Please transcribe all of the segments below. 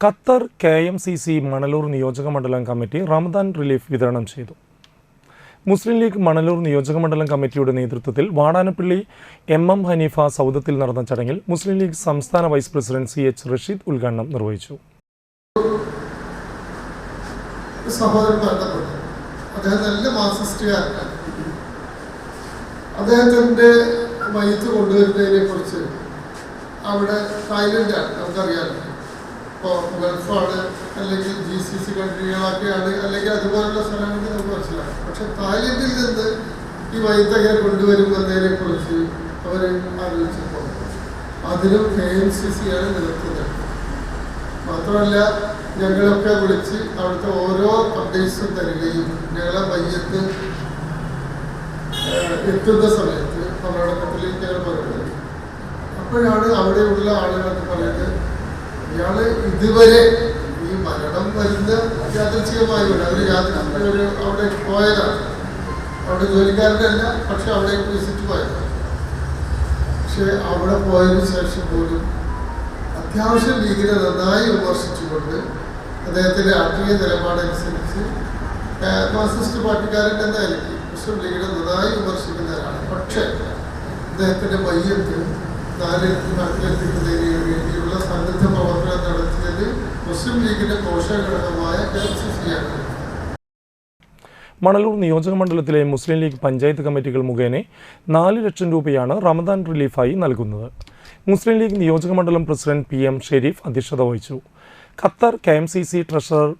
Qatar K M C C Manalur നിയോജക മണ്ഡലം committee Ramadan relief വിതരണം ചെയ്തു. മുസ്ലിം ലീഗ് മണലൂർ നിയോജക മണ്ഡലം കമ്മിറ്റിയുടെ നേതൃത്വത്തിൽ വാടാനപ്പള്ളി എം എം ഹനീഫ സൗദത്തിൽ നടന്ന ചടങ്ങിൽ മുസ്ലിം ലീഗ് സംസ്ഥാന vice president C H Rasheed ഉദ്ഘാടനം നിർവഹിച്ചു. അദ്ദേഹത്തിന്റെ മയത്ത് കൊണ്ടുവരുന്നതിനെ കുറിച്ച് അവിടെ തായ്ലൻഡാണ്. നമുക്കറിയാമല്ലോ. ഇപ്പോൾ ഗൾഫാണ് അല്ലെങ്കിൽ ജി സി സി കൺട്രികളൊക്കെയാണ് അല്ലെങ്കിൽ അതുപോലുള്ള സ്ഥലങ്ങളിൽ നമുക്ക് മനസ്സിലാക്കാം. പക്ഷെ തായ്ലൻഡിൽ നിന്ന് ഈ മയത്തകരെ കൊണ്ടുവരുമെന്നതിനെ കുറിച്ച് അവർ ആലോചിച്ചപ്പോൾ അതിനും കെ എം സി സി ആണ് നേതൃത്വം മാത്രമല്ല ഞങ്ങളൊക്കെ വിളിച്ച് അവിടുത്തെ ഓരോ അപ്ഡേറ്റ്സും തരികയും ഞങ്ങളെ മയ്യത്ത് എത്തുന്ന സമയത്ത് കർണാടകത്തിലേക്ക് ഞങ്ങൾ പറയുന്നത് അപ്പോഴാണ് അവിടെയുള്ള ആളുകളൊക്കെ പറയുന്നത് ഇയാൾ ഇതുവരെ ഈ മരണം വരുന്ന യാദൃച്ഛികമായി വരും അവർ യാത്ര ഒരു അവിടെ പോയതാണ്. അവിടെ ജോലിക്കാരുടെ അല്ല പക്ഷെ അവിടേക്ക് വിസിറ്റ് പോയതാണ്. പക്ഷെ അവിടെ പോയതിനു ശേഷം പോലും അത്യാവശ്യം ലീഗിനെ നന്നായി വിമർശിച്ചുകൊണ്ട് അദ്ദേഹത്തിന്റെ രാഷ്ട്രീയ നിലപാടനുസരിച്ച് മാർസിസ്റ്റ് പാർട്ടിക്കാരൻ എന്നായിരിക്കും മുസ്ലിം ലീഗിനെ നന്നായി വിമർശിക്കുന്നവരാണ് പക്ഷേ അദ്ദേഹത്തിന്റെ മയ്യത്ത് നാല് നാട്ടിലെത്തിക്കുന്നതിന് വേണ്ടിയുള്ള മുസ്ലിം ലീഗിന്റെ പോഷകഘടകമായ മണലൂർ നിയോജക മണ്ഡലത്തിലെ മുസ്ലിം ലീഗ് പഞ്ചായത്ത് കമ്മിറ്റികൾ മുഖേന നാല് ലക്ഷം രൂപയാണ് റമദാൻ റിലീഫായി നൽകുന്നത്. മുസ്ലിം ലീഗ് നിയോജക മണ്ഡലം പ്രസിഡന്റ് പി എം ഷെരീഫ് അധ്യക്ഷത വഹിച്ചു. Qatar K M C C treasurer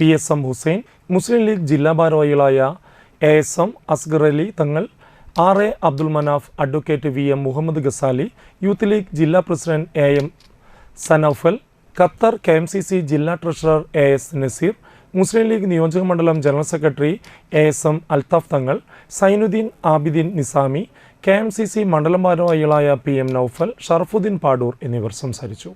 P S M Hussain Muslim League ജില്ലാ ഭാരവാഹികളായ A S M Asgar Ali Thangal R A Abdul Manaf advocate V M Muhammad Ghazali Youth League ജില്ലാ president A M Sanoufal Qatar K M C C ജില്ലാ treasurer A S Naseer Muslim League നിയോജക മണ്ഡലം general secretary A S M Althaf Thangal Zainuddin Abideen Nizami K M C C മണ്ഡലം ഭാരവാഹികളായ P M Noufal Sharafuddin Padoor എന്നിവർ സംസാരിച്ചു.